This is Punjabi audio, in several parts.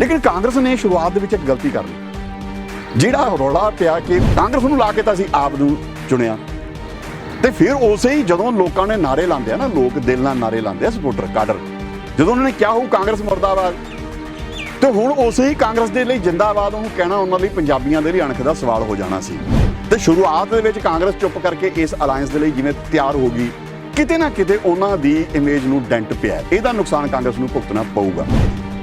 ਲੇਕਿਨ ਕਾਂਗਰਸ ਨੇ ਸ਼ੁਰੂਆਤ ਦੇ ਵਿੱਚ ਇੱਕ ਗਲਤੀ ਕਰ ਲਈ। ਜਿਹੜਾ ਰੌਲਾ ਪਿਆ ਕਿ ਕਾਂਗਰਸ ਨੂੰ ਲਾ ਕੇ ਤਾਂ ਅਸੀਂ ਆਪ ਨੂੰ ਚੁਣਿਆ। ਤੇ ਫਿਰ ਉਸੇ ਹੀ ਜਦੋਂ ਲੋਕਾਂ ਨੇ ਨਾਰੇ ਲਾਉਂਦੇ ਆ ਨਾ, ਲੋਕ ਦਿਲ ਨਾਲ ਨਾਰੇ ਲਾਉਂਦੇ ਆ ਸਪੋਰਟਰ, ਕਾਡਰ। ਜਦੋਂ ਉਹਨਾਂ ਨੇ ਕਿਹਾ ਹੋਊ ਕਾਂਗਰਸ ਮਰਦਾਬਾਦ, ਤੇ ਹੁਣ ਉਸੇ ਹੀ ਕਾਂਗਰਸ ਦੇ ਲਈ ਜਿੰਦਾਬਾਦ ਉਹਨੂੰ ਕਹਿਣਾ ਉਹਨਾਂ ਲਈ ਪੰਜਾਬੀਆਂ ਦੇ ਲਈ ਅਣਖ ਦਾ ਸਵਾਲ ਹੋ ਜਾਣਾ ਸੀ। ਤੇ ਸ਼ੁਰੂਆਤ ਦੇ ਵਿੱਚ ਕਾਂਗਰਸ ਚੁੱਪ ਕਰਕੇ ਇਸ ਅਲਾਈਅੰਸ ਦੇ ਲਈ ਜਿਵੇਂ ਤਿਆਰ ਹੋ ਗਈ, ਕਿਤੇ ਨਾ ਕਿਤੇ ਉਹਨਾਂ ਦੀ ਇਮੇਜ ਨੂੰ ਡੈਂਟ ਪਿਆ। ਇਹਦਾ ਨੁਕਸਾਨ ਕਾਂਗਰਸ ਨੂੰ ਭੁਗਤਣਾ ਪਊਗਾ।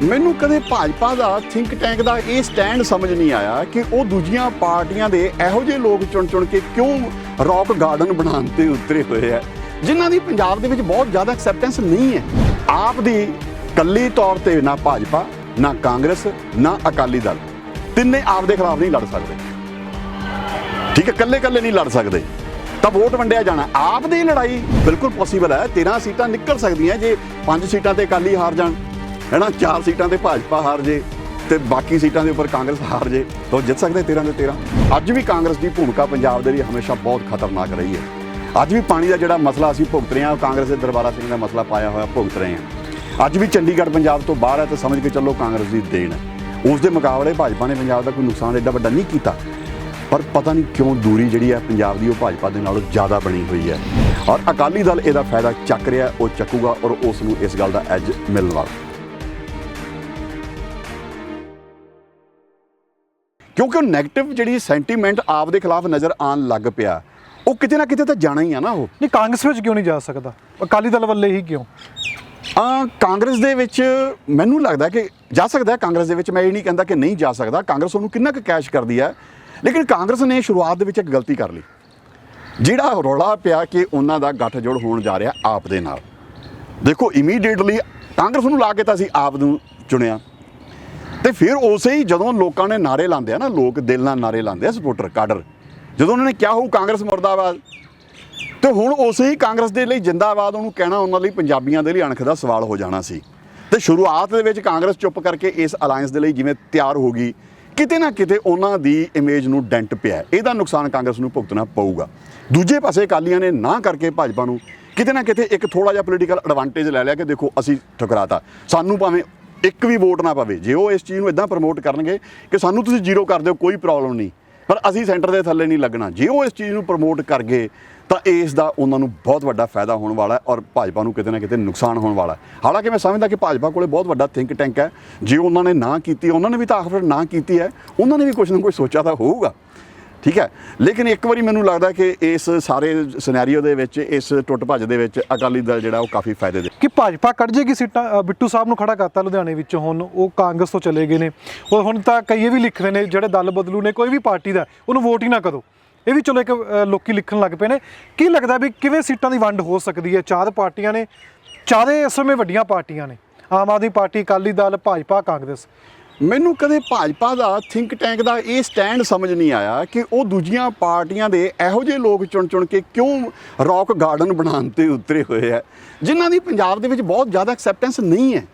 ਮੈਨੂੰ ਕਦੇ ਭਾਜਪਾ ਦਾ ਥਿੰਕ ਟੈਂਕ ਦਾ ਇਹ ਸਟੈਂਡ ਸਮਝ ਨਹੀਂ ਆਇਆ ਕਿ ਉਹ ਦੂਜੀਆਂ ਪਾਰਟੀਆਂ ਦੇ ਇਹੋ ਜਿਹੇ ਲੋਕ ਚੁਣ ਚੁਣ ਕੇ ਕਿਉਂ ਰੌਕ ਗਾਰਡਨ ਬਣਾਉਣ ਤੇ ਉਤਰੇ ਹੋਏ ਆ। ਜਿਨ੍ਹਾਂ ਦੀ ਪੰਜਾਬ ਦੇ ਵਿੱਚ ਬਹੁਤ ਜ਼ਿਆਦਾ ਐਕਸੈਪਟੈਂਸ ਨਹੀਂ ਹੈ। ਆਪ ਦੀ ਕੱਲੀ ਤੌਰ ਤੇ ਨਾ ਭਾਜਪਾ, ਨਾ ਕਾਂਗਰਸ, ਨਾ ਅਕਾਲੀ ਦਲ। ਤਿੰਨੇ ਆਪ ਦੇ ਖਿਲਾਫ ਨਹੀਂ ਲੜ ਸਕਦੇ। ਠੀਕ ਹੈ ਕੱਲੇ ਕੱਲੇ ਨਹੀਂ ਲੜ ਸਕਦੇ। ਤਾਂ ਵੋਟ ਵੰਡਿਆ ਜਾਣਾ। ਆਪ ਦੀ ਲੜਾਈ ਬਿਲਕੁਲ ਪੋਸੀਬਲ ਹੈ। 13 ਸੀਟਾਂ ਨਿਕਲ ਸਕਦੀਆਂ ਜੇ 5 ਸੀਟਾਂ ਤੇ ਅਕਾਲੀ ਹਾਰ ਜਾਣ। ਹੈਨਾ, ਚਾਰ ਸੀਟਾਂ ਤੇ ਭਾਜਪਾ ਹਾਰ ਜੇ ਤੇ ਬਾਕੀ ਸੀਟਾਂ ਦੇ ਉੱਪਰ ਕਾਂਗਰਸ ਹਾਰ ਜੇ, ਤਾਂ ਜਿੱਤ ਸਕਦੇ 13 ਦੇ 13 ਅੱਜ ਵੀ ਕਾਂਗਰਸ ਦੀ ਭੂਮਿਕਾ ਪੰਜਾਬ ਦੇ ਲਈ ਹਮੇਸ਼ਾ ਬਹੁਤ ਖਤਰਨਾਕ ਰਹੀ ਹੈ। ਅੱਜ ਵੀ ਪਾਣੀ ਦਾ ਜਿਹੜਾ ਮਸਲਾ ਅਸੀਂ ਭੁਗਤ ਰਹੇ ਹਾਂ ਕਾਂਗਰਸ ਦੇ ਦਰਬਾਰਾ ਸਿੰਘ ਦਾ ਮਸਲਾ ਪਾਇਆ ਹੋਇਆ ਭੁਗਤ ਰਹੇ ਹਾਂ। ਅੱਜ ਵੀ ਚੰਡੀਗੜ੍ਹ ਪੰਜਾਬ ਤੋਂ ਬਾਹਰ ਹੈ, ਤਾਂ ਸਮਝ ਕੇ ਚੱਲੋ ਕਾਂਗਰਸ ਦੀ ਦੇਣ ਹੈ। ਉਸ ਦੇ ਮੁਕਾਬਲੇ ਭਾਜਪਾ ਨੇ ਪੰਜਾਬ ਦਾ ਕੋਈ ਨੁਕਸਾਨ ਐਡਾ ਵੱਡਾ ਨਹੀਂ ਕੀਤਾ, ਪਰ ਪਤਾ ਨਹੀਂ ਕਿਉਂ ਦੂਰੀ ਜਿਹੜੀ ਹੈ ਪੰਜਾਬ ਦੀ, ਉਹ ਭਾਜਪਾ ਦੇ ਨਾਲੋਂ ਜ਼ਿਆਦਾ ਬਣੀ ਹੋਈ ਹੈ। ਔਰ ਅਕਾਲੀ ਦਲ ਇਹਦਾ ਫਾਇਦਾ ਚੱਕ ਰਿਹਾ, ਉਹ ਚੱਕੂਗਾ ਔਰ ਉਸ ਨੂੰ ਇਸ ਗੱਲ ਦਾ ਐਜ ਮਿਲਣ। ਵਾਲਾ ਕਿਉਂਕਿ ਉਹ 네ਗੇਟਿਵ ਜਿਹੜੀ ਸੈਂਟੀਮੈਂਟ ਆਪ ਦੇ ਖਿਲਾਫ ਨਜ਼ਰ ਆਉਣ ਲੱਗ ਪਿਆ। ਉਹ ਕਿਤੇ ਨਾ ਕਿਤੇ ਤਾਂ ਜਾਣਾ ਹੀ ਆ ਨਾ ਉਹ। ਨਹੀਂ ਕਾਂਗਰਸ ਵਿੱਚ ਕਿਉਂ ਨਹੀਂ ਜਾ ਸਕਦਾ? ਅਕਾਲੀ ਦਲ ਵੱਲੇ ਹੀ ਕਿਉਂ? ਆ ਕਾਂਗਰਸ ਦੇ ਵਿੱਚ ਮੈਨੂੰ ਲੱਗਦਾ ਕਿ ਜਾ ਸਕਦਾ ਹੈ ਕਾਂਗਰਸ ਦੇ ਵਿੱਚ ਮੈਂ ਇਹ ਨਹੀਂ ਕਹਿੰਦਾ ਕਿ ਨਹੀਂ ਜਾ ਸਕਦਾ। ਕਾਂਗਰਸ ਉਹਨੂੰ ਕਿੰਨਾ ਕੁ ਕੈਸ਼ ਕਰਦੀ ਹੈ। ਲੇਕਿਨ ਕਾਂਗਰਸ ਨੇ ਸ਼ੁਰੂਆਤ ਦੇ ਵਿੱਚ ਇੱਕ ਗਲਤੀ ਕਰ ਲਈ। ਜਿਹੜਾ ਰੌਲਾ ਪਿਆ ਕਿ ਉਹਨਾਂ ਦਾ ਗੱਠਜੋੜ ਹੋਣ ਜਾ ਰਿਹਾ ਆਪ ਦੇ ਨਾਲ। ਦੇਖੋ ਇਮੀਡੀਏਟਲੀ ਕਾਂਗਰਸ ਨੂੰ ਲਾ ਕੇ ਤਾਂ ਅਸੀਂ ਆਪ ਨੂੰ ਚੁਣਿਆ। ਤੇ ਫਿਰ ਉਸੇ ਹੀ ਜਦੋਂ ਲੋਕਾਂ ਨੇ ਨਾਰੇ ਲਾਉਂਦੇ ਆ ਨਾ, ਲੋਕ ਦਿਲ ਨਾਲ ਨਾਰੇ ਲਾਉਂਦੇ ਆ ਸਪੋਰਟਰ ਕਾਡਰ, ਜਦੋਂ ਉਹਨਾਂ ਨੇ ਕਿਹਾ ਹੋਊ ਕਾਂਗਰਸ ਮਰਦਾਬਾਦ, ਤੇ ਹੁਣ ਉਸੇ ਹੀ ਕਾਂਗਰਸ ਦੇ ਲਈ ਜਿੰਦਾਬਾਦ ਉਹਨੂੰ ਕਹਿਣਾ, ਉਹਨਾਂ ਲਈ ਪੰਜਾਬੀਆਂ ਦੇ ਲਈ ਅਣਖ ਦਾ ਸਵਾਲ ਹੋ ਜਾਣਾ ਸੀ। ਤੇ ਸ਼ੁਰੂਆਤ ਦੇ ਵਿੱਚ ਕਾਂਗਰਸ ਚੁੱਪ ਕਰਕੇ ਇਸ ਅਲਾਈਅੰਸ ਦੇ ਲਈ ਜਿਵੇਂ ਤਿਆਰ ਹੋ ਗਈ, ਕਿਤੇ ਨਾ ਕਿਤੇ ਉਹਨਾਂ ਦੀ ਇਮੇਜ ਨੂੰ ਡੈਂਟ ਪਿਆ ਇਹਦਾ ਨੁਕਸਾਨ ਕਾਂਗਰਸ ਨੂੰ ਭੁਗਤਣਾ ਪਊਗਾ। ਦੂਜੇ ਪਾਸੇ ਅਕਾਲੀਆਂ ਨੇ ਨਾ ਕਰਕੇ ਭਾਜਪਾ ਨੂੰ ਕਿਤੇ ਨਾ ਕਿਤੇ ਇੱਕ ਥੋੜਾ ਜਿਹਾ ਪੋਲੀਟੀਕਲ ਐਡਵਾਂਟੇਜ ਲੈ ਲਿਆ ਕਿ ਦੇਖੋ ਅਸੀਂ ਠੁਕਰਾਤਾ। ਸਾਨੂੰ ਭਾਵੇਂ ਇੱਕ ਵੀ ਵੋਟ ਨਾ ਪਵੇ। ਜੇ ਉਹ ਇਸ ਚੀਜ਼ ਨੂੰ ਇਦਾਂ ਪ੍ਰਮੋਟ ਕਰਨਗੇ ਕਿ ਸਾਨੂੰ ਤੁਸੀਂ ਜ਼ੀਰੋ ਕਰ ਦਿਓ, ਕੋਈ ਪ੍ਰੋਬਲਮ ਨਹੀਂ। ਪਰ ਅਸੀਂ ਸੈਂਟਰ ਦੇ ਥੱਲੇ ਨਹੀਂ ਲੱਗਣਾ। ਜੇ ਉਹ ਇਸ ਚੀਜ਼ ਨੂੰ ਪ੍ਰਮੋਟ ਕਰ ਗਏ ਤਾਂ ਇਸ ਦਾ ਉਹਨਾਂ ਨੂੰ ਬਹੁਤ ਵੱਡਾ ਫਾਇਦਾ ਹੋਣ ਵਾਲਾ ਹੈ ਔਰ ਭਾਜਪਾ ਨੂੰ ਕਿਤੇ ਨਾ ਕਿਤੇ ਨੁਕਸਾਨ ਹੋਣ ਵਾਲਾ ਹੈ। ਹਾਲਾਂਕਿ ਮੈਂ ਸਮਝਦਾ ਕਿ ਭਾਜਪਾ ਕੋਲੇ ਬਹੁਤ ਵੱਡਾ ਥਿੰਕ ਟੈਂਕ ਹੈ। ਜੇ ਉਹਨਾਂ ਨੇ ਨਾ ਕੀਤੀ, ਉਹਨਾਂ ਨੇ ਵੀ ਤਾਂ ਆਖਰ ਨਾ ਕੀਤੀ ਹੈ। ਉਹਨਾਂ ਨੇ ਵੀ ਕੁਝ ਨਾ ਕੁਝ ਸੋਚਿਆ ਤਾਂ ਹੋਊਗਾ। ਠੀਕ ਹੈ? ਲੇਕਿਨ ਇੱਕ ਵਾਰੀ ਮੈਨੂੰ ਲੱਗਦਾ ਕਿ ਇਸ ਸਾਰੇ ਸਿਨੈਰੀਓ ਦੇ ਵਿੱਚ ਇਸ ਟੁੱਟ ਭੱਜ ਦੇ ਵਿੱਚ ਅਕਾਲੀ ਦਲ ਜਿਹੜਾ ਉਹ ਕਾਫੀ ਫਾਇਦੇ ਦੇ ਕਿ ਭਾਜਪਾ ਕੱਢ ਜੇਗੀ ਸੀਟਾਂ? ਅ, ਬਿੱਟੂ ਸਾਹਿਬ ਨੂੰ ਖੜਾ ਕਰਤਾ ਲੁਧਿਆਣੇ ਵਿੱਚੋਂ ਹੁਣ ਉਹ ਕਾਂਗਰਸ ਤੋਂ ਚਲੇ ਗਏ ਨੇ। ਉਹ ਹੁਣ ਤਾਂ ਕਈ ਇਹ ਵੀ ਲਿਖ ਰਹੇ ਨੇ ਜਿਹੜੇ ਦਲ ਬਦਲੂ ਨੇ ਕੋਈ ਵੀ ਪਾਰਟੀ ਦਾ ਉਹਨੂੰ ਵੋਟ ਹੀ ਨਾ ਕਰੋ। ਇਹ ਵੀ ਚਲੋ ਇੱਕ ਅ, ਲੋਕੀ ਲਿਖਣ ਲੱਗ ਪਏ ਨੇ। ਕੀ ਲੱਗਦਾ ਵੀ ਕਿਵੇਂ ਸੀਟਾਂ ਦੀ ਵੰਡ ਹੋ ਸਕਦੀ ਹੈ? ਚਾਰ ਪਾਰਟੀਆਂ ਨੇ ਚਾਰੇ ਇਸ ਸਮੇਂ ਵੱਡੀਆਂ ਪਾਰਟੀਆਂ ਨੇ। ਆਮ ਆਦਮੀ ਪਾਰਟੀ ਅਕਾਲੀ ਦਲ ਭਾਜਪਾ ਕਾਂਗਰਸ। ਮੈਨੂੰ ਕਦੇ ਭਾਜਪਾ ਦਾ ਥਿੰਕ ਟੈਂਕ ਦਾ ਇਹ ਸਟੈਂਡ ਸਮਝ ਨਹੀਂ ਆਇਆ ਕਿ ਉਹ ਦੂਜੀਆਂ ਪਾਰਟੀਆਂ ਦੇ ਇਹੋ ਜਿਹੇ ਲੋਕ ਚੁਣ ਚੁਣ ਕੇ ਕਿਉਂ ਰੌਕ ਗਾਰਡਨ ਬਣਾਉਣ ਤੇ ਉਤਰੇ ਹੋਏ ਆ। ਜਿਨ੍ਹਾਂ ਦੀ ਪੰਜਾਬ ਦੇ ਵਿੱਚ ਬਹੁਤ ਜ਼ਿਆਦਾ ਐਕਸੈਪਟੈਂਸ ਨਹੀਂ ਹੈ।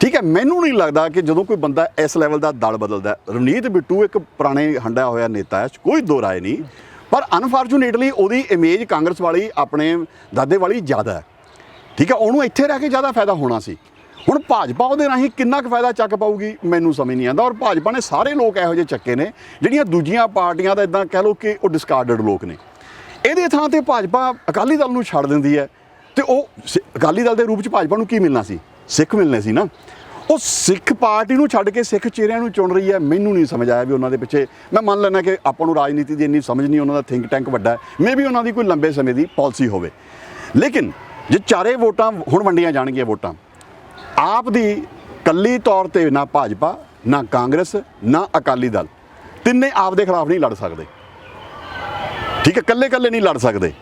ਠੀਕ ਹੈ, ਮੈਨੂੰ ਨਹੀਂ ਲੱਗਦਾ ਕਿ ਜਦੋਂ ਕੋਈ ਬੰਦਾ ਇਸ ਲੈਵਲ ਦਾ ਦਲ ਬਦਲਦਾ ਰਵਨੀਤ ਬਿੱਟੂ ਇੱਕ ਪੁਰਾਣੇ ਹੰਡਿਆ ਹੋਇਆ ਨੇਤਾ ਹੈ, ਕੋਈ ਦੋ ਰਾਏ ਨਹੀਂ। ਪਰ ਅਨਫੋਰਚੂਨੇਟਲੀ ਉਹਦੀ ਇਮੇਜ ਕਾਂਗਰਸ ਵਾਲੀ, ਆਪਣੇ ਦਾਦੇ ਵਾਲੀ ਜ਼ਿਆਦਾ ਹੈ। ਠੀਕ ਹੈ, ਉਹਨੂੰ ਇੱਥੇ ਰਹਿ ਕੇ ਜ਼ਿਆਦਾ ਫਾਇਦਾ ਹੋਣਾ ਸੀ। ਹੁਣ ਭਾਜਪਾ ਉਹਦੇ ਰਾਹੀਂ ਕਿੰਨਾ ਕੁ ਫਾਇਦਾ ਚੱਕ ਪਾਊਗੀ? ਮੈਨੂੰ ਸਮਝ ਨਹੀਂ ਆਉਂਦਾ। ਔਰ ਭਾਜਪਾ ਨੇ ਸਾਰੇ ਲੋਕ ਇਹੋ ਜਿਹੇ ਚੱਕੇ ਨੇ, ਜਿਹੜੀਆਂ ਦੂਜੀਆਂ ਪਾਰਟੀਆਂ ਦਾ ਇਦਾਂ ਕਹਿ ਲਓ ਕਿ ਉਹ ਡਿਸਕਾਰਡਡ ਲੋਕ ਨੇ। ਇਹਦੇ ਥਾਂ ਤੇ ਭਾਜਪਾ ਅਕਾਲੀ ਦਲ ਨੂੰ ਛੱਡ ਦਿੰਦੀ ਹੈ। ਤੇ ਉਹ ਸਿ- ਅਕਾਲੀ ਦਲ ਦੇ ਰੂਪ ਚ ਭਾਜਪਾ ਨੂੰ ਕੀ ਮਿਲਣਾ ਸੀ? ਸਿੱਖ ਮਿਲਣੇ ਸੀ ਨਾ। ਉਹ ਸਿੱਖ ਪਾਰਟੀ ਨੂੰ ਛੱਡ ਕੇ ਸਿੱਖ ਚਿਹਰਿਆਂ ਨੂੰ ਚੁਣ ਰਹੀ ਹੈ। ਮੈਨੂੰ ਨਹੀਂ ਸਮਝ ਆਇਆ ਵੀ ਉਹਨਾਂ ਦੇ ਪਿੱਛੇ, ਮੈਂ ਮੰਨ ਲੈਣਾ ਕਿ ਆਪਾਂ ਨੂੰ ਰਾਜਨੀਤੀ ਦੀ ਇੰਨੀ ਸਮਝ ਨਹੀਂ, ਉਹਨਾਂ ਦਾ ਥਿੰਕ ਟੈਂਕ ਵੱਡਾ ਹੈ। ਮੇ ਵੀ ਉਹਨਾਂ ਦੀ ਕੋਈ ਲੰਬੇ ਸਮੇਂ ਦੀ ਪਾਲਿਸੀ ਹੋਵੇ। ਲੇਕਿਨ ਜੇ ਚਾਰੇ ਵੋਟਾਂ ਹੁਣ ਵੰਡੀਆਂ ਜਾਣਗੀਆਂ ਵੋਟਾਂ ਆਪ ਦੀ ਕੱਲੀ ਤੌਰ ਤੇ ਨਾ ਭਾਜਪਾ, ਨਾ ਕਾਂਗਰਸ, ਨਾ ਅਕਾਲੀ ਦਲ। ਤਿੰਨੇ ਆਪ ਦੇ ਖਿਲਾਫ ਨਹੀਂ ਲੜ ਸਕਦੇ। ਠੀਕ ਹੈ ਕੱਲੇ ਕੱਲੇ ਨਹੀਂ ਲੜ ਸਕਦੇ।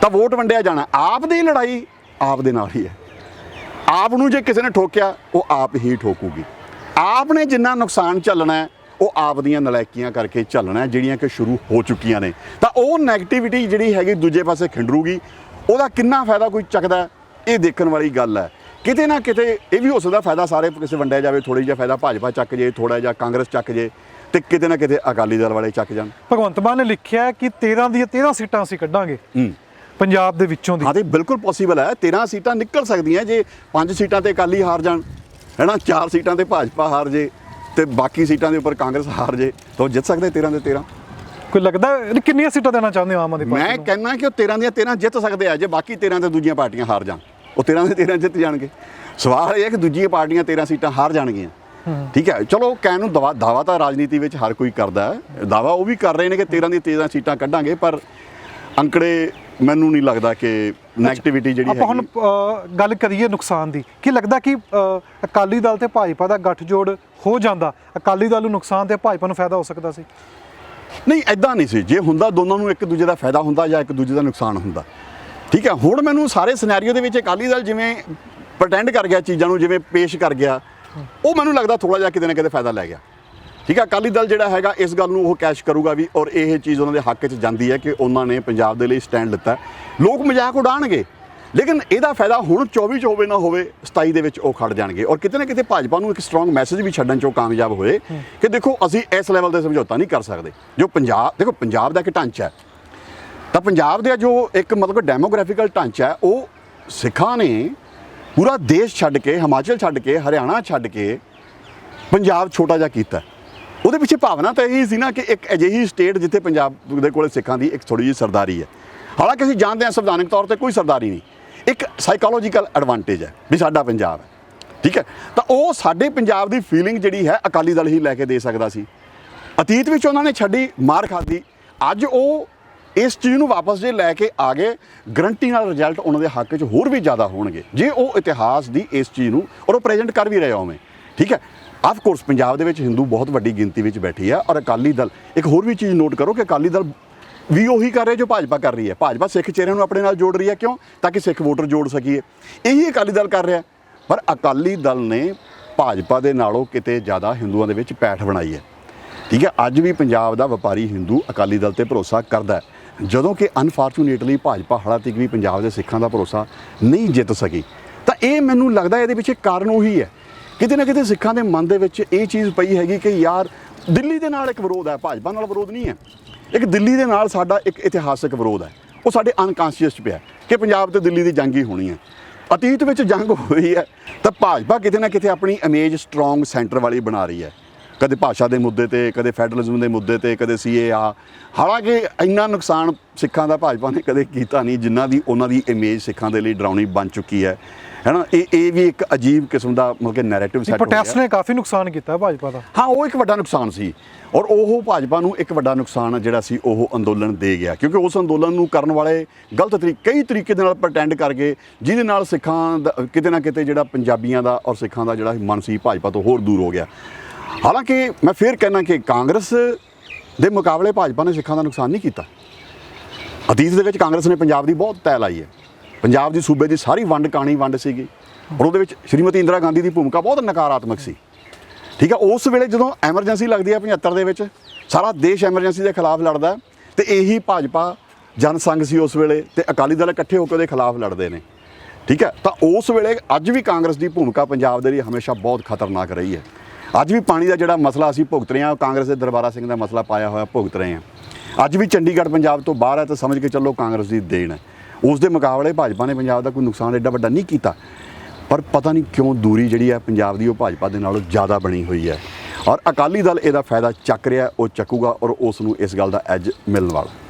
ਤਾਂ ਵੋਟ ਵੰਡਿਆ ਜਾਣਾ। ਆਪ ਦੀ ਲੜਾਈ ਆਪ ਦੇ ਨਾਲ ਹੀ ਹੈ। ਆਪ ਨੂੰ ਜੇ ਕਿਸੇ ਨੇ ਠੋਕਿਆ, ਉਹ ਆਪ ਹੀ ਠੋਕੂਗੀ। ਆਪ ਨੇ ਜਿੰਨਾ ਨੁਕਸਾਨ ਝੱਲਣਾ ਉਹ ਆਪ ਦੀਆਂ ਨਲਾਇਕੀਆਂ ਕਰਕੇ ਝੱਲਣਾ ਜਿਹੜੀਆਂ ਕਿ ਸ਼ੁਰੂ ਹੋ ਚੁੱਕੀਆਂ ਨੇ। ਤਾਂ ਉਹ 네ਗੇਟਿਵਿਟੀ ਜਿਹੜੀ ਹੈਗੀ ਦੂਜੇ ਪਾਸੇ ਖਿੰਡਰੂਗੀ, ਉਹਦਾ ਕਿੰਨਾ ਫਾਇਦਾ ਕੋਈ ਚੱਕਦਾ ਇਹ ਦੇਖਣ ਵਾਲੀ ਗੱਲ ਹੈ। ਕਿਤੇ ਨਾ ਕਿਤੇ ਇਹ ਵੀ ਹੋ ਸਕਦਾ ਫਾਇਦਾ ਸਾਰੇ ਕਿਸੇ ਵੰਡਿਆ ਜਾਵੇ ਥੋੜੀ ਜਿਹਾ ਫਾਇਦਾ ਭਾਜਪਾ ਚੱਕ ਜੇ ਥੋੜਾ ਜਿਹਾ ਕਾਂਗਰਸ ਚੱਕ ਜੇ ਤੇ ਕਿਤੇ ਨਾ ਕਿਤੇ ਅਕਾਲੀ ਦਲ ਵਾਲੇ ਚੱਕ ਜਾਣ। ਭਗਵੰਤ ਮਾਨ ਨੇ ਲਿਖਿਆ ਕਿ 13 ਦੀਆਂ 13 ਸੀਟਾਂ ਅਸੀਂ ਕੱਢਾਂਗੇ। ਪੰਜਾਬ ਦੇ ਵਿੱਚੋਂ ਦੀ। ਹਾਂ ਤੇ ਬਿਲਕੁਲ ਪੋਸੀਬਲ ਹੈ। 13 ਸੀਟਾਂ ਨਿਕਲ ਸਕਦੀਆਂ ਜੇ 5 ਸੀਟਾਂ ਤੇ ਅਕਾਲੀ ਹਾਰ ਜਾਣ। ਹੈਨਾ ਚਾਰ ਸੀਟਾਂ ਤੇ ਭਾਜਪਾ ਹਾਰ ਜੇ ਤੇ ਬਾਕੀ ਸੀਟਾਂ ਦੇ ਉੱਪਰ ਕਾਂਗਰਸ ਹਾਰ ਜੇ ਤਾਂ ਜਿੱਤ ਸਕਦੇ 13 ਦੇ 13 ਕੋਈ ਲੱਗਦਾ ਕਿੰਨੀਆਂ ਸੀਟਾਂ ਦੇਣਾ ਚਾਹੁੰਦੇ ਹੋ ਆਮ ਆਦਮੀ ਪਾਰਟੀ ਮੈਂ ਕਹਿੰਦਾ ਕਿ ਉਹ 13 ਦੀਆਂ 13 ਜਿੱਤ ਸਕਦੇ ਆ ਜੇ ਬਾਕੀ 13 ਤੇ ਦੂਜੀਆਂ ਪਾਰਟੀਆਂ ਹਾਰ ਜਾਣ। ਉਹ 13 ਦੇ 13 ਜਿੱਤ ਜਾਣਗੇ। ਸਵਾਲ ਇਹ ਹੈ ਕਿ ਦੂਜੀਆਂ ਪਾਰਟੀਆਂ 13 ਸੀਟਾਂ ਹਾਰ ਜਾਣਗੀਆਂ। ਠੀਕ ਹੈ ਚਲੋ ਕਹਿਣ ਨੂੰ ਦਵਾ ਤਾਂ ਰਾਜਨੀਤੀ ਵਿੱਚ ਹਰ ਕੋਈ ਕਰਦਾ ਹੈ। ਦਾਵਾ ਉਹ ਵੀ ਕਰ ਰਹੇ ਨੇ ਕਿ 13 ਦੀਆਂ 13 ਸੀਟਾਂ ਕੱਢਾਂਗੇ ਪਰ ਅੰਕੜੇ ਮੈਨੂੰ ਨਹੀਂ ਲੱਗਦਾ ਕਿ ਨੈਗੇਟਿਵਿਟੀ ਜਿਹੜੀ ਆਪਾਂ ਹੁਣ ਗੱਲ ਕਰੀਏ ਨੁਕਸਾਨ ਦੀ। ਕੀ ਲੱਗਦਾ ਕਿ ਅਕਾਲੀ ਦਲ ਤੇ ਭਾਜਪਾ ਦਾ ਗੱਠਜੋੜ ਹੋ ਜਾਂਦਾ? ਅਕਾਲੀ ਦਲ ਨੂੰ ਨੁਕਸਾਨ ਤੇ ਭਾਜਪਾ ਨੂੰ ਫਾਇਦਾ ਹੋ ਸਕਦਾ ਸੀ? ਨਹੀਂ ਐਦਾਂ ਨਹੀਂ ਸੀ। ਜੇ ਹੁੰਦਾ ਦੋਨਾਂ ਨੂੰ ਇੱਕ ਦੂਜੇ ਦਾ ਫਾਇਦਾ ਹੁੰਦਾ ਜਾਂ ਇੱਕ ਦੂਜੇ ਦਾ ਨੁਕਸਾਨ ਹੁੰਦਾ। ਠੀਕ ਹੈ, ਹੁਣ ਮੈਨੂੰ ਸਾਰੇ ਸਿਨੈਰੀਓ ਦੇ ਵਿੱਚ ਅਕਾਲੀ ਦਲ ਜਿਵੇਂ ਪ੍ਰਟੈਂਡ ਕਰ ਗਿਆ ਚੀਜ਼ਾਂ ਨੂੰ, ਜਿਵੇਂ ਪੇਸ਼ ਕਰ ਗਿਆ, ਉਹ ਮੈਨੂੰ ਲੱਗਦਾ ਥੋੜਾ ਜਿਹਾ ਕਿਤੇ ਨਾ ਕਿਤੇ ਫਾਇਦਾ ਲੈ ਗਿਆ। ਠੀਕ ਹੈ, ਅਕਾਲੀ ਦਲ ਜਿਹੜਾ ਹੈਗਾ, ਇਸ ਗੱਲ ਨੂੰ ਉਹ ਕੈਸ਼ ਕਰੂਗਾ ਵੀ, ਔਰ ਇਹ ਚੀਜ਼ ਉਹਨਾਂ ਦੇ ਹੱਕ 'ਚ ਜਾਂਦੀ ਹੈ ਕਿ ਉਹਨਾਂ ਨੇ ਪੰਜਾਬ ਦੇ ਲਈ ਸਟੈਂਡ ਲਿੱਤਾ। ਲੋਕ ਮਜ਼ਾਕ ਉਡਾਣਗੇ ਲੇਕਿਨ ਇਹਦਾ ਫਾਇਦਾ ਹੁਣ 24 ਚ ਹੋਵੇ ਨਾ ਹੋਵੇ 27 ਦੇ ਵਿੱਚ ਉਹ ਖੜ ਜਾਣਗੇ। ਔਰ ਕਿਤੇ ਨਾ ਕਿਤੇ ਭਾਜਪਾ ਨੂੰ ਇੱਕ ਸਟਰੋਂਗ ਮੈਸੇਜ ਵੀ ਛੱਡਣ 'ਚ ਉਹ ਕਾਮਯਾਬ ਹੋਏ ਕਿ ਦੇਖੋ, ਅਸੀਂ ਇਸ ਲੈਵਲ ਤੇ ਸਮਝੌਤਾ ਨਹੀਂ ਕਰ ਸਕਦੇ। ਜੋ ਪੰਜਾਬ, ਦੇਖੋ, ਪੰਜਾਬ ਦਾ ਇੱਕ ਢਾਂਚਾ ਹੈ। ਤਾਂ ਪੰਜਾਬ ਦਾ ਜੋ ਇੱਕ ਮਤਲਬ ਡੈਮੋਗ੍ਰਾਫਿਕਲ ਢਾਂਚਾ ਹੈ, ਉਹ ਸਿੱਖਾਂ ਨੇ ਪੂਰਾ ਦੇਸ਼ ਛੱਡ ਕੇ, ਹਿਮਾਚਲ ਛੱਡ ਕੇ, ਹਰਿਆਣਾ ਛੱਡ ਕੇ ਪੰਜਾਬ ਛੋਟਾ ਜਿਹਾ ਕੀਤਾ ਉਹਦੇ ਪਿੱਛੇ ਭਾਵਨਾ ਤਾਂ ਇਹੀ ਸੀ ਨਾ ਕਿ ਇੱਕ ਅਜਿਹੀ ਸਟੇਟ ਜਿੱਥੇ ਪੰਜਾਬ ਦੇ ਕੋਲੇ ਸਿੱਖਾਂ ਦੀ ਇੱਕ ਥੋੜੀ ਜਿਹੀ ਸਰਦਾਰੀ ਹੈ। ਹਾਲਾਂਕਿ ਅਸੀਂ ਜਾਣਦੇ ਹਾਂ ਸੰਵਿਧਾਨਕ ਤੌਰ ਤੇ ਕੋਈ ਸਰਦਾਰੀ ਨਹੀਂ। ਇੱਕ ਸਾਈਕੋਲੋਜੀਕਲ ਐਡਵਾਂਟੇਜ ਹੈ ਵੀ ਸਾਡਾ ਪੰਜਾਬ ਹੈ। ਠੀਕ ਹੈ? ਤਾਂ ਉਹ ਸਾਡੇ ਪੰਜਾਬ ਦੀ ਫੀਲਿੰਗ ਜਿਹੜੀ ਹੈ ਅਕਾਲੀ ਦਲ ਹੀ ਲੈ ਕੇ ਦੇ ਸਕਦਾ ਸੀ। ਅਤੀਤ ਵਿੱਚ ਉਹਨਾਂ ਨੇ ਛੱਡੀ, ਮਾਰ ਖਾਦੀ ਅੱਜ ਉਹ ਇਸ ਚੀਜ਼ ਨੂੰ ਵਾਪਸ ਜੇ ਲੈ ਕੇ ਆ ਗਏ ਗਰੰਟੀ ਨਾਲ ਰਿਜ਼ਲਟ ਉਹਨਾਂ ਦੇ ਹੱਕ 'ਚ ਹੋਰ ਵੀ ਜ਼ਿਆਦਾ ਹੋਣਗੇ। ਜੇ ਉਹ ਇਤਿਹਾਸ ਦੀ ਇਸ ਚੀਜ਼ ਨੂੰ ਔਰ ਉਹ ਪ੍ਰੈਜ਼ੈਂਟ ਕਰ ਵੀ ਰਹੇ ਹੋਵੇਂ ਠੀਕ ਹੈ? ਆਫ ਕੋਰਸ ਪੰਜਾਬ ਦੇ ਵਿੱਚ ਹਿੰਦੂ ਬਹੁਤ ਵੱਡੀ ਗਿਣਤੀ ਵਿੱਚ ਬੈਠੀ ਹੈ ਔਰ ਅਕਾਲੀ ਦਲ, ਇੱਕ ਹੋਰ ਵੀ ਚੀਜ਼ ਨੋਟ ਕਰੋ ਕਿ ਅਕਾਲੀ ਦਲ ਵੀ ਉਹੀ ਕਰ ਰਿਹਾ ਜੋ ਭਾਜਪਾ ਕਰ ਰਹੀ ਹੈ। ਭਾਜਪਾ ਸਿੱਖ ਚਿਹਰਿਆਂ ਨੂੰ ਆਪਣੇ ਨਾਲ ਜੋੜ ਰਹੀ ਹੈ ਕਿਉਂ? ਤਾਂ ਕਿ ਸਿੱਖ ਵੋਟਰ ਜੋੜ ਸਕੀਏ। ਇਹੀ ਅਕਾਲੀ ਦਲ ਕਰ ਰਿਹਾ। ਪਰ ਅਕਾਲੀ ਦਲ ਨੇ ਭਾਜਪਾ ਦੇ ਨਾਲੋਂ ਕਿਤੇ ਜ਼ਿਆਦਾ ਹਿੰਦੂਆਂ ਦੇ ਵਿੱਚ ਪੈਠ ਬਣਾਈ ਹੈ। ਠੀਕ ਹੈ? ਅੱਜ ਵੀ ਪੰਜਾਬ ਦਾ ਵਪਾਰੀ ਹਿੰਦੂ ਅਕਾਲੀ ਦਲ ਤੇ ਭਰੋਸਾ ਕਰਦਾ ਹੈ। ਜਦੋਂ ਕਿ ਅਨਫੋਰਚੂਨੇਟਲੀ ਭਾਜਪਾ ਹਾਲਾਂ ਤੱਕ ਵੀ ਪੰਜਾਬ ਦੇ ਸਿੱਖਾਂ ਦਾ ਭਰੋਸਾ ਨਹੀਂ ਜਿੱਤ ਸਕੀ, ਤਾਂ ਇਹ ਮੈਨੂੰ ਲੱਗਦਾ ਇਹਦੇ ਪਿੱਛੇ ਕਾਰਨ ਉਹੀ ਹੈ। ਕਿਤੇ ਨਾ ਕਿਤੇ ਸਿੱਖਾਂ ਦੇ ਮਨ ਦੇ ਵਿੱਚ ਇਹ ਚੀਜ਼ ਪਈ ਹੈਗੀ ਕਿ ਯਾਰ ਦਿੱਲੀ ਦੇ ਨਾਲ ਇੱਕ ਵਿਰੋਧ ਹੈ, ਭਾਜਪਾ ਨਾਲ ਵਿਰੋਧ ਨਹੀਂ ਹੈ। ਇੱਕ ਦਿੱਲੀ ਦੇ ਨਾਲ ਸਾਡਾ ਇੱਕ ਇਤਿਹਾਸਕ ਵਿਰੋਧ ਹੈ। ਉਹ ਸਾਡੇ ਅਨਕੌਂਸ਼ੀਅਸ 'ਚ ਪਿਆ ਕਿ ਪੰਜਾਬ ਤੇ ਦਿੱਲੀ ਦੀ ਜੰਗ ਹੀ ਹੋਣੀ ਹੈ। ਅਤੀਤ ਵਿੱਚ ਜੰਗ ਹੋਈ ਹੈ, ਤਾਂ ਭਾਜਪਾ ਕਿਤੇ ਨਾ ਕਿਤੇ ਆਪਣੀ ਇਮੇਜ ਸਟਰੋਂਗ ਸੈਂਟਰ ਵਾਲੀ ਬਣਾ ਰਹੀ ਹੈ। ਕਦੇ ਭਾਸ਼ਾ ਦੇ ਮੁੱਦੇ ਤੇ ਕਦੇ ਫੈਡਰਲਿਜ਼ਮ ਦੇ ਮੁੱਦੇ ਤੇ ਕਦੇ ਸੀਏਆ ਹਾਲਾਂਕਿ ਇੰਨਾ ਨੁਕਸਾਨ ਸਿੱਖਾਂ ਦਾ ਭਾਜਪਾ ਨੇ ਕਦੇ ਕੀਤਾ ਨਹੀਂ ਜਿੰਨਾ ਦੀ ਉਹਨਾਂ ਦੀ ਇਮੇਜ ਸਿੱਖਾਂ ਦੇ ਲਈ ਡਰਾਉਣੀ ਬਣ ਚੁੱਕੀ ਹੈ। ਹੈਨਾ ਇਹ ਇਹ ਵੀ ਇੱਕ ਅਜੀਬ ਕਿਸਮ ਦਾ ਮਤਲਬ ਕਿ ਨੈਰੇਟਿਵ ਸੈੱਟ ਹੋ ਗਿਆ। ਪ੍ਰੋਟੈਸਟ ਨੇ ਕਾਫੀ ਨੁਕਸਾਨ ਕੀਤਾ ਭਾਜਪਾ ਦਾ। ਹਾਂ ਉਹ ਇੱਕ ਵੱਡਾ ਨੁਕਸਾਨ ਸੀ। ਔਰ ਉਹ ਭਾਜਪਾ ਨੂੰ ਇੱਕ ਵੱਡਾ ਨੁਕਸਾਨ ਜਿਹੜਾ ਸੀ ਉਹ ਅੰਦੋਲਨ ਦੇ ਗਿਆ। ਕਿਉਂਕਿ ਉਸ ਅੰਦੋਲਨ ਨੂੰ ਕਰਨ ਵਾਲੇ ਗਲਤ ਤਰੀਕੇ ਕਈ ਤਰੀਕੇ ਦੇ ਨਾਲ ਪ੍ਰਟੈਂਡ ਕਰ ਗਏ ਜਿਹਦੇ ਨਾਲ ਸਿੱਖਾਂ ਦਾ ਕਿਤੇ ਨਾ ਕਿਤੇ ਜਿਹੜਾ ਪੰਜਾਬੀਆਂ ਦਾ ਔਰ ਸਿੱਖਾਂ ਦਾ ਜਿਹੜਾ ਮਨ ਸੀ ਭਾਜਪਾ ਤੋਂ ਹੋਰ ਦੂਰ ਹੋ ਗਿਆ। ਹਾਲਾਂਕਿ ਮੈਂ ਫੇਰ ਕਹਿਣਾ ਕਿ ਕਾਂਗਰਸ ਦੇ ਮੁਕਾਬਲੇ ਭਾਜਪਾ ਨੇ ਸਿੱਖਾਂ ਦਾ ਨੁਕਸਾਨ ਨਹੀਂ ਕੀਤਾ। ਅਤੀਤ ਦੇ ਵਿੱਚ ਕਾਂਗਰਸ ਨੇ ਪੰਜਾਬ ਦੀ ਬਹੁਤ ਤੈ ਲਾਈ ਹੈ। ਪੰਜਾਬ ਦੀ ਸੂਬੇ ਦੀ ਸਾਰੀ ਵੰਡ ਕਾਣੀ ਵੰਡ ਸੀਗੀ। ਔਰ ਉਹਦੇ ਵਿੱਚ ਸ਼੍ਰੀਮਤੀ ਇੰਦਰਾ ਗਾਂਧੀ ਦੀ ਭੂਮਿਕਾ ਬਹੁਤ ਨਕਾਰਾਤਮਕ ਸੀ। ਠੀਕ ਹੈ, ਉਸ ਵੇਲੇ ਜਦੋਂ ਐਮਰਜੈਂਸੀ ਲੱਗਦੀ ਹੈ 75 ਦੇ ਵਿੱਚ, ਸਾਰਾ ਦੇਸ਼ ਐਮਰਜੈਂਸੀ ਦੇ ਖਿਲਾਫ ਲੜਦਾ ਹੈ ਤੇ ਇਹੀ ਭਾਜਪਾ ਜਨਸੰਘ ਸੀ ਉਸ ਵੇਲੇ ਤੇ ਅਕਾਲੀ ਦਲ ਇਕੱਠੇ ਹੋ ਕੇ ਉਹਦੇ ਖਿਲਾਫ ਲੜਦੇ ਨੇ। ਠੀਕ ਹੈ, ਤਾਂ ਉਸ ਵੇਲੇ ਅੱਜ ਵੀ ਕਾਂਗਰਸ ਦੀ ਭੂਮਿਕਾ ਪੰਜਾਬ ਦੇ ਲਈ ਹਮੇਸ਼ਾ ਬਹੁਤ ਖਤਰਨਾਕ ਰਹੀ ਹੈ। ਅੱਜ ਵੀ ਪਾਣੀ ਦਾ ਜਿਹੜਾ ਮਸਲਾ ਅਸੀਂ ਭੁਗਤ ਰਹੇ ਹਾਂ ਕਾਂਗਰਸ ਦੇ ਦਰਬਾਰਾ ਸਿੰਘ ਦਾ ਮਸਲਾ ਪਾਇਆ ਹੋਇਆ ਭੁਗਤ ਰਹੇ ਹਾਂ। ਅੱਜ ਵੀ ਚੰਡੀਗੜ੍ਹ ਪੰਜਾਬ ਤੋਂ ਬਾਹਰ ਹੈ ਤਾਂ ਸਮਝ ਕੇ ਚੱਲੋ ਕਾਂਗਰਸ ਦੀ ਦੇਣ ਹੈ। ਉਸ ਦੇ ਮੁਕਾਬਲੇ ਭਾਜਪਾ ਨੇ ਪੰਜਾਬ ਦਾ ਕੋਈ ਨੁਕਸਾਨ ਐਡਾ ਵੱਡਾ ਨਹੀਂ ਕੀਤਾ। ਪਰ ਪਤਾ ਨਹੀਂ ਕਿਉਂ ਦੂਰੀ ਜਿਹੜੀ ਹੈ ਪੰਜਾਬ ਦੀ ਉਹ ਭਾਜਪਾ ਦੇ ਨਾਲੋਂ ਜ਼ਿਆਦਾ ਬਣੀ ਹੋਈ ਹੈ। ਔਰ ਅਕਾਲੀ ਦਲ ਇਹਦਾ ਫਾਇਦਾ ਚੱਕ ਰਿਹਾ, ਉਹ ਚੱਕੂਗਾ ਔਰ ਉਸ ਨੂੰ ਇਸ ਗੱਲ ਦਾ ਐਜ ਮਿਲਣ ਵਾਲਾ।